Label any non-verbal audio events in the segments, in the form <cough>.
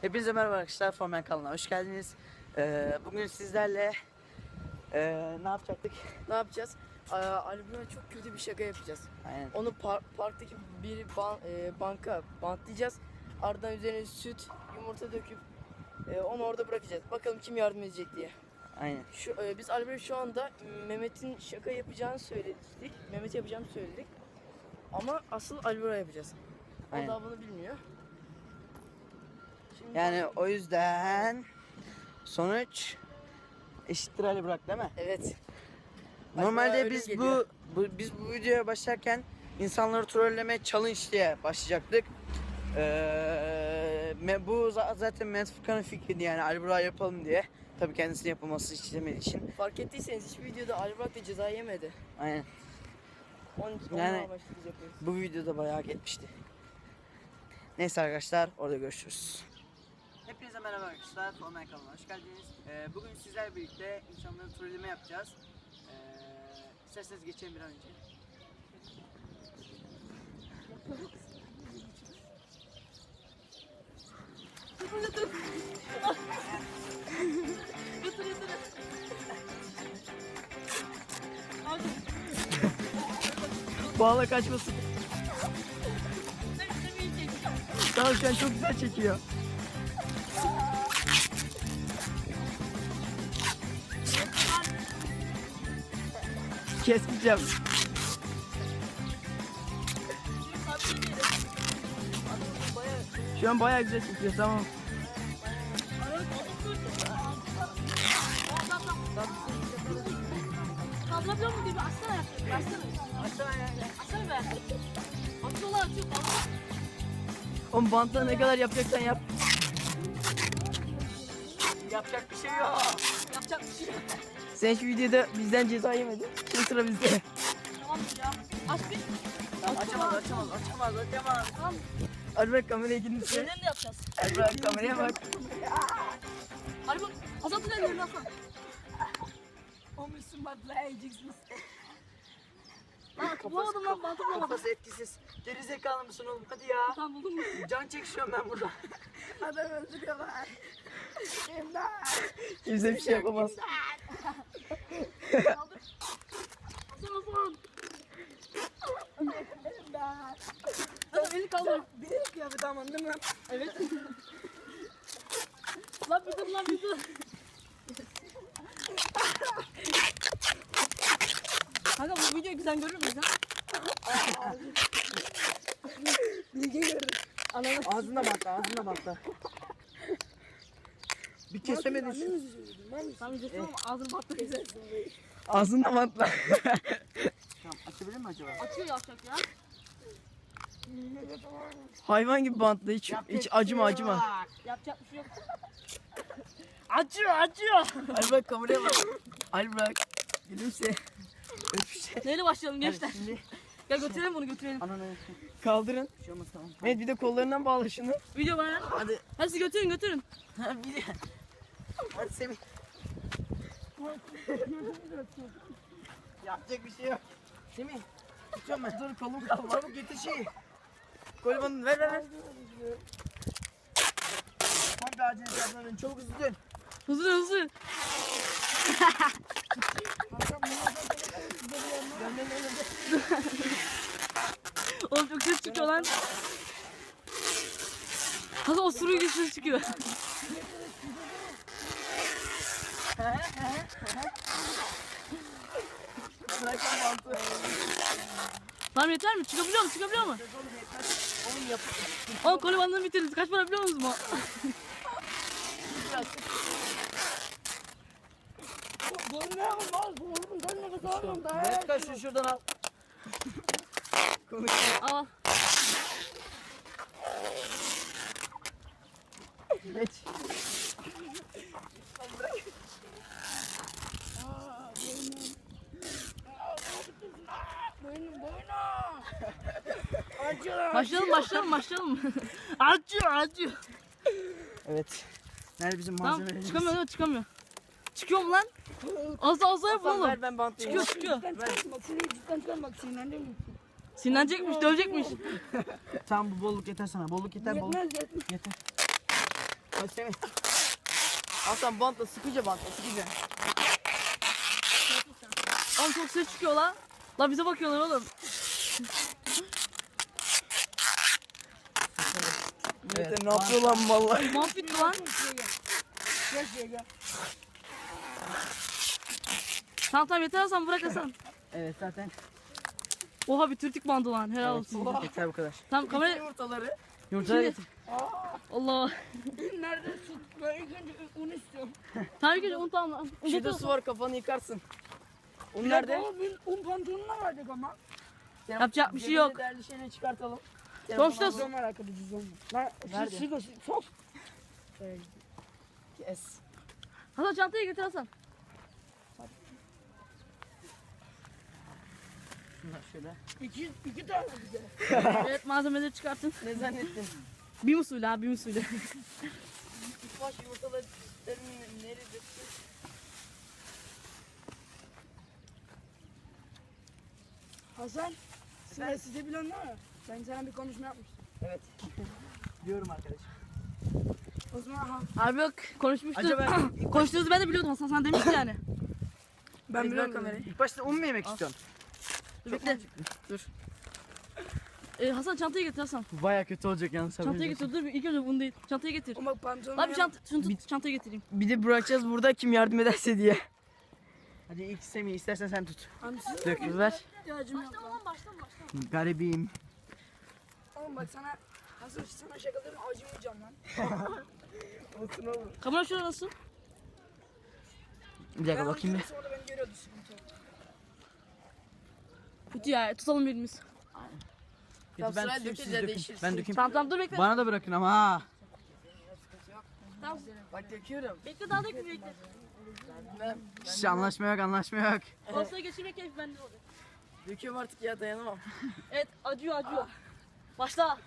Hepinize merhaba arkadaşlar. Formen kanalına hoş geldiniz. Ee, bugün sizlerle ee, ne yapacaktık? Ne yapacağız? Aa, Albüm'e çok kötü bir şaka yapacağız. Aynen. Onu par- parktaki bir ban- e, banka bantlayacağız. Ardından üzerine süt, yumurta döküp e, onu orada bırakacağız. Bakalım kim yardım edecek diye. Aynen. Şu e, biz Albüm'e şu anda Mehmet'in şaka yapacağını söyledik. Mehmet yapacağını söyledik. Ama asıl Albüm'e yapacağız. O Aynen. daha bunu bilmiyor. Yani o yüzden sonuç eşittir Ali Burak değil mi? evet. Normalde biz bu, bu biz bu videoya başlarken insanları trolleme challenge diye başlayacaktık. Ee, bu za- zaten Mehmet Furkan'ın fikriydi yani Ali Burak'a yapalım diye. Tabii kendisinin yapılması istemediği için. Fark ettiyseniz hiçbir videoda Ali Burak da ceza yemedi. Aynen. Onun için Yani-. Bu videoda bayağı etmişti. Neyse arkadaşlar orada görüşürüz. Hepinize merhaba arkadaşlar. Formen kanalına hoş geldiniz. Ee, bugün sizlerle birlikte insanları trolleme yapacağız. Ee, isterseniz geçelim bir an önce. Bağla kaçmasın. Tamam şu an çok güzel çekiyor. Kesmeyeceğim. Şu an bayağı güzel çekiyor tamam. Kaldırabiliyor mu bir açsana ayaklarını. Açsana. Açsana ayaklarını. Açsana be atıyor. Kaldır. Oğlum bantla ne kadar yapacaksan yap. Yapacak bir şey yok. Yapacak bir şey yok. Sen şu videoda bizden ceza yemedin. Şimdi sıra bizde. Tamam ya. Aç bir. Açamaz, açamaz, açamaz, açamaz. Tamam. Hadi bak kameraya gidin. Ellerini de yapacağız. Hadi bak kameraya bak. Hadi bak. Hasan. O Müslüm bak la yiyeceksiniz. Lan bantı bulamadım. Kafası etkisiz. Geri zekalı mısın oğlum? Hadi ya. Tamam buldum mu? Can çekişiyorum ben burada. Adam öldürüyorlar. Kimse bir şey yapamaz. Hasan. Hadi elini kaldır. Bilerek ya tamam değil mi? Evet. lan bir dur lan bir dur. Kanka bu videoyu sen görür müsün? Bilge görür. Ananı Ağzına bantla, ağzına bantla. Bir kesemedin şu. Tamam diyecektim ama ağzını battı güzel. Ağzına bantla. Tamam, açabilir mi acaba? Açıyor yapacak ya. Hayvan gibi bantla hiç, hiç acıma acıma. Yapacak bir şey yok. <laughs> Acıyor acıyor. Hadi bak kameraya bak. Hadi bak. Gülümse. Öpüşe. Neyle başlayalım gençler? Şimdi Gel götürelim bunu götürelim. ananı Kaldırın. bir şey olmaz tamam. Evet bir de kollarından bağla şunu. Video var lan. Hadi. Hadi siz götürün götürün. bir de. Hadi Semih. Yapacak bir şey yok. Semih. Tutuyorum ben. Dur kolum kaldı. Çabuk getir şeyi. Kolibanı ver ver ver. Bir acil yapmanın çabuk hızlı dön. Hızlı hızlı. Oğlum çok ses çıkıyor lan. Kanka o sürüyü ses çıkıyor. Tamam yeter mi? Çıkabiliyor mu? Çıkabiliyor mu? Oğlum yap. Oğlum kolu bandını bitiririz. Kaç para biliyor musunuz mu? Evet kaç şunu şuradan al. Konuş. Al. Başlayalım başlayalım başlayalım. <laughs> acıyor acıyor. Evet. Nerede bizim Tamam malzemelerimiz? çıkamıyor değil mi? çıkamıyor. Çıkıyor mu lan? Az daha az daha yapın oğlum. ver ben bantlayı. Çıkıyor çıkıyor. Cidden çıkarmak sinirlendim. Sinirlenecekmiş dövecekmiş. Tamam bu bolluk yeter sana. Bolluk yeter bolluk. Yetmez yetmez. Yeter. Hadi Semih. Hasan bantla sıkıca bantla sıkıca. Oğlum çok ses çıkıyor la. La bize bakıyorlar oğlum. Evet, ne yapıyor lan vallahi? Mahvetti lan. Gel şuraya gel. Tamam tamam yeter Hasan bırak Hasan. Evet zaten. Oha bir tırtık bandı lan helal olsun. Yeter bu kadar. Tamam kamera Yumurtaları. Yumurtaları getir. Allah. Nerede süt? Ben ilk önce un istiyorum. Tamam ilk önce un tamam lan. Un Şurada getir su var kafanı yıkarsın. Un nerede? ama bir un pantolonuna verdik ama. Yapacak bir şey yok. Değerli şeyleri çıkartalım. Sonuçta Cüzdan var arkada cüzdan var. Lan Nerede? şu şurada sok. Yes. Hasan çantayı getir Hasan. Şunlar şöyle. İki, iki tane bize. <laughs> evet malzemeleri çıkartın. Ne zannettin? Bir usulü ha bir usulü. İlk baş yumurtaları nerede? Hasan. Sıra size bilen değil mi? Ben sana bir konuşma yapmıştım. Evet. <laughs> Diyorum arkadaşım. O zaman ha. Abi yok konuşmuştuk. Acaba <clears throat> Konuştuğunuzu ben de biliyordum Hasan sen demiştin yani. Ben biliyorum kamerayı. İlk başta un mu yemek istiyorsun? Dur bekle. Dur. Ee, Hasan çantayı getir Hasan. Baya kötü olacak yalnız. Çantayı getir dur bir ilk önce bunu değil. Çantayı getir. Ama pantolonu Lan bir çanta, şunu tut çantayı getireyim. Bir de bırakacağız burada kim yardım ederse diye. Hadi ilk Semih istersen sen tut. Dök ver. ihtiyacım yok. Garibim. Oğlum bak sana Hasan sana şakalarım acımayacağım lan. <laughs> Olsun oğlum. Kamera şurada nasıl? Bir dakika bakayım bir. Sonra beni görüyordu sıkıntı yok. Kötü ya tutalım birimiz. Tamam, ben sırayla tutayım, siz dökeceğiz ya, dökün. değişiriz. Ben dökeyim. Tamam tamam dur bekle. Bana da bırakın ama ha. Tamam. Bak döküyorum. Bekle daha dökme bekle. Ben, Şş, anlaşma yok anlaşma yok. Pastayı geçirmek keyif bende olacak. döküyorum artık ya dayanamam. Evet acıyor acıyor. Başla.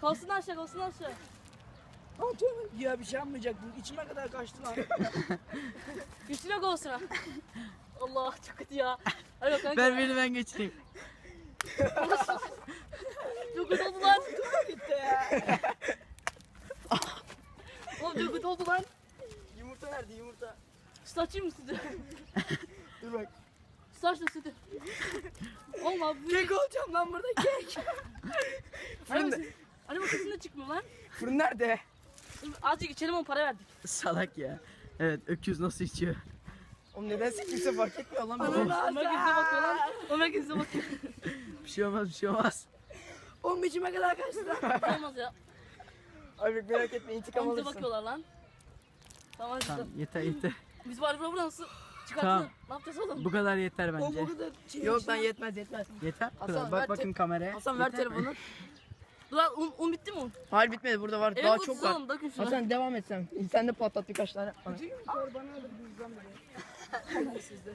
Kalsın aşağı kalsın aşağı. Ya bir şey yapmayacak bu. İçime kadar kaçtı lan. <laughs> Üstüne kalsın ha. Allah çok kötü ya. Hadi bak kanka. Ver beni ben geçireyim. <laughs> Çok kötü oldu lan. Gitti ya. Oğlum çok kötü oldu lan. Yumurta nerede yumurta? Süt açayım mı sütü? Dur bak. Süt aç da sütü. Oğlum abi. bu- Kek olacağım lan burada kek. Hadi bak sesinde çıkmıyor lan. Fırın nerede? Azıcık içelim ama para verdik. Salak ya. Evet öküz nasıl içiyor? Oğlum nedense kimse fark etmiyor lan bizi. Ömer bize bakıyor lan. Ömer bize bakıyor. <laughs> Bir şey olmaz bir şey olmaz. Oğlum içime kadar kaçtı lan. Olmaz ya. Abi merak etme intikam Oğlum bize alırsın. bakıyorlar lan. Tamam hadi. Tamam yeter yeter. Biz bari buradan nasıl çıkartın? Tamam. Ne yapacağız oğlum? Bu kadar yeter bence. bu kadar şey Yok lan yetmez yetmez. Yeter. Hasan, ver Bak te- kameraya. Hasan ver Yeter telefonu. Dur lan un, un bitti mi un? Hayır bitmedi burada var. Evet Daha çok var. Hasan devam et sen. Sen de patlat birkaç tane. Bana alır bizden böyle. Sizde.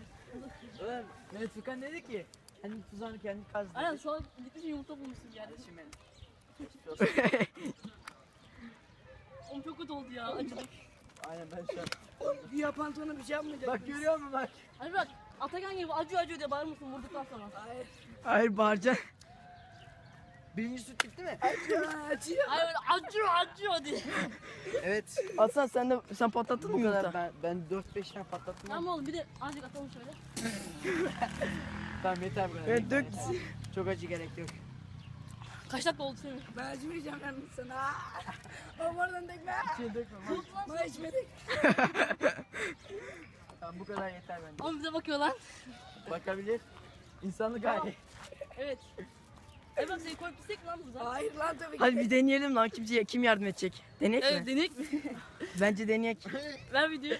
Oğlum Mehmet Furkan dedi ki kendi tuzağını kendi kazdı. Aynen şu an gitmişsin yumurta bulmuşsun yerde. Şimdi Oğlum çok kötü oldu ya acıdık. Aynen ben şu an. Ya pantolona bir şey yapmayacak. Bak görüyor musun bak. Hadi bak Atakan gibi acıyor acıyor diye bağırmışsın vurduktan sonra. Hayır. Hayır bağıracaksın. Birinci süt bitti mi? Acıyor acıyor. Hayır böyle acıyor acıyor diye. Evet. Hasan sen de sen patlattın mı Bu kadar yumurta? ben, ben 4-5 tane patlattım. Tamam oğlum bir de azıcık atalım şöyle. Tamam yeter bu kadar. Evet, dök. Çok acı gerek yok. Kaç dakika oldu senin? Ben acımayacağım yalnız sana. Oradan tekme. Şey dökme. Bana içmedik. <laughs> Tamam bu kadar yeter bence. Oğlum bize bakıyor lan. Bakabilir. İnsanlık hali. Evet. E bak seni koyup gitsek lan burada? Hayır lan tabii ki. Hadi bir deneyelim lan kimse kim yardım edecek? Deneyek Evet mi? deneyek mi? <laughs> Bence deneyek. <laughs> Ver videoyu.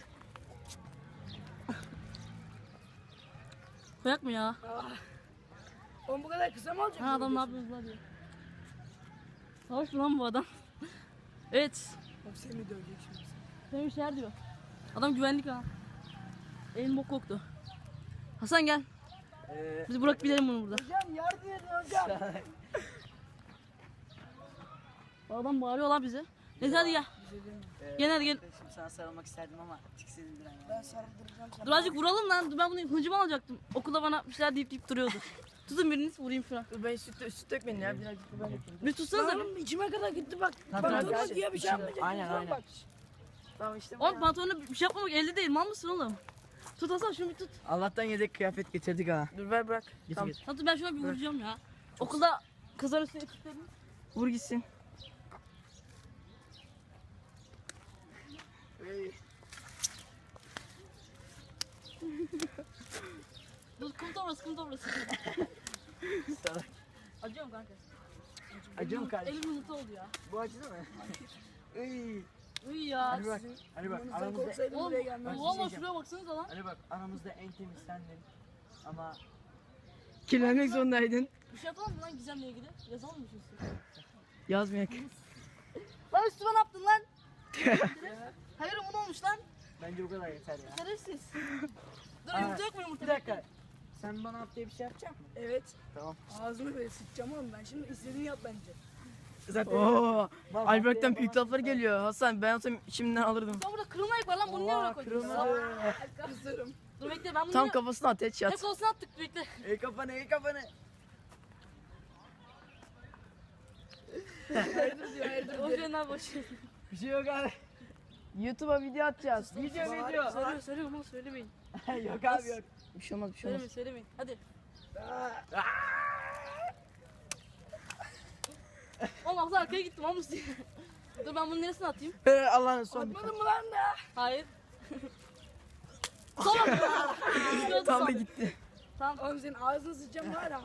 Koyak mı ya? Oğlum bu kadar kısa mı olacak? Ha adam ne yapıyoruz lan diyor. Savaş mı lan bu adam? evet. Oğlum seni mi dövecek şimdi? Senin şeyler diyor. Adam güvenlik ha. Elin bok koktu. Hasan gel. Ee, Biz bırak gidelim bunu burada. Hocam yardım edin hocam. Bu adam bağırıyor lan bize. Neyse hadi gel. Ee, Gel hadi gel. Şimdi sana sarılmak isterdim ama tiksindim diren Ben sana. Dur azıcık vuralım lan. Dur ben bunu hıncımı alacaktım. Okulda bana bir şeyler deyip deyip duruyordu. Tutun biriniz vurayım şuna. Ben süt, süt dökmeyin ya. Birazcık ben dökeyim. Bir tutsanıza. Oğlum içime kadar gitti bak. Tamam, Bak tamam, diye bir şey yapmayacak. aynen, Bak, aynen. Bak. Tamam işte bu Oğlum pantolonu bir şey yapmamak elde değil. Mal mısın oğlum? Tut Hasan şunu bir tut. Allah'tan yedek kıyafet getirdik ha. Dur ver bırak. Getir Tamam. getir. Hatta ben şuna bir vuracağım ya. Okulda kızlar üstüne kilitledim. Vur gitsin. <laughs> Dur sıkıntı orası sıkıntı orası. Salak. Acıyor mu kanka? Acıyor mu kardeşim? Elim yumurta oldu ya. Bu acıdı mı? Iy. Uy ya. Hadi bak. Hadi bak. Aramızda, Oğlum valla şuraya baksanıza lan. hadi bak. Aramızda en temiz sendin. Ama Kirlenmek zorundaydın. Bir şey yapalım mı lan Gizem'le ilgili? Yazalım mı şimdi? Yazmayak. Lan üstüme ne yaptın lan? Hayır ne olmuş lan? bence bu kadar yeter ya. Şerefsiz. Dur yumurta yok mu yumurta? Bir dakika. Sen bana haftaya bir şey yapacak mısın? Evet. Tamam. Ağzımı böyle sıçacağım oğlum ben. Şimdi istediğini yap bence. Zaten Oo. Bak, Albert'ten büyük laflar geliyor. Hasan ben olsam şimdiden alırdım. Ya burada kırılma yık var lan bunu niye oraya koydun? Kızlarım. Dur bekle ben bunu Tam niye... kafasına ateş Hep yat. olsun attık bekle. Ey kafanı ey kafanı. Hayırdır diyor hayırdır Boş verin abi boş verin. Bir şey yok abi. YouTube'a video atacağız. Video video. Söyleme söyleme ama söylemeyin. <laughs> yok abi yok. Bir şey olmaz bir şey Söylemeyin olmaz. söylemeyin. Hadi. <laughs> Oğlum aklı arkaya gittim ama Dur ben bunun neresine atayım? Ee, Allah'ın son bir Atmadın mı lan da? Hayır. <laughs> Tamam. Tam da gitti. Tamam. Oğlum senin ağzını sıçacağım var ya.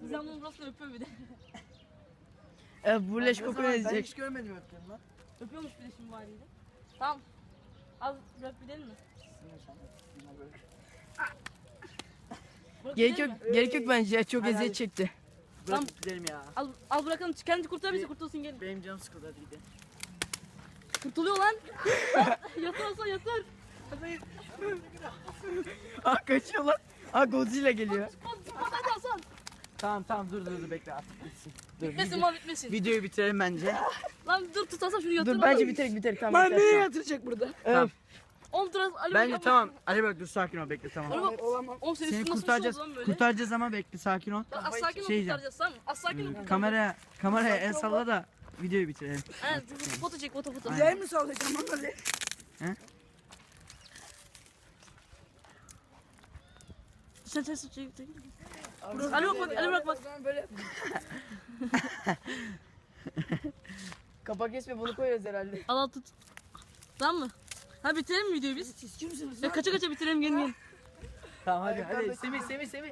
Gizem bunu burasını öpüyor bir de. Evet bu leş Ne koku zaman? ne Ben diyecek? hiç görmedim öptüğünü lan. Öpüyormuş bir de şimdi haliyle. Tamam. Az bırak gidelim mi? Bırak Gerek gidelim yok, mi? gerek yok bence. Çok Hadi, eziyet çekti. Tamam. gidelim ya. Al, al bırakalım. Kendi kurtarabilirse Bir- kurtulsun gelin. Benim canım sıkıldı hadi gidelim. Kurtuluyor lan. <laughs> yatır olsa yatır. <laughs> Ah kaçıyor lan. Ah Godzilla geliyor. Hadi Hasan. Tamam tamam dur dur dur bekle artık bitsin. Dur, Bitmesin video- bitmesin. videoyu bitirelim bence. <laughs> Lan dur tut Hasan şunu yatır. Dur bence biterek biterek tamam. Lan tamam. yatıracak burada? Öf. Oğlum dur Ali Bence bak- tamam. Ali bak dur sakin ol bekle tamam. Ali bak. Hayır, olamam. Oğlum Seni nasıl kurtaracağız. şey? Kurtaracağız ama bekle sakin ol. Lan az sakin ol Şey kurtaracağız tamam mı? Az sakin ol kurtaracağız. Kameraya kameraya el salla da videoyu bitirelim. Evet foto çek foto foto. Yer mi sallayacağım lan hadi? Sen sen sen çek. Ali bak bak Ali bak bak. Böyle. <laughs> <laughs> Kapak kesme bunu koyarız herhalde. Al al tut. Tamam mı? Ha bitirelim mi videoyu biz? Siz kimsiniz Ya kaça kaça bitirelim gelin gelin. Tamam hadi hadi Semih Semih Semih.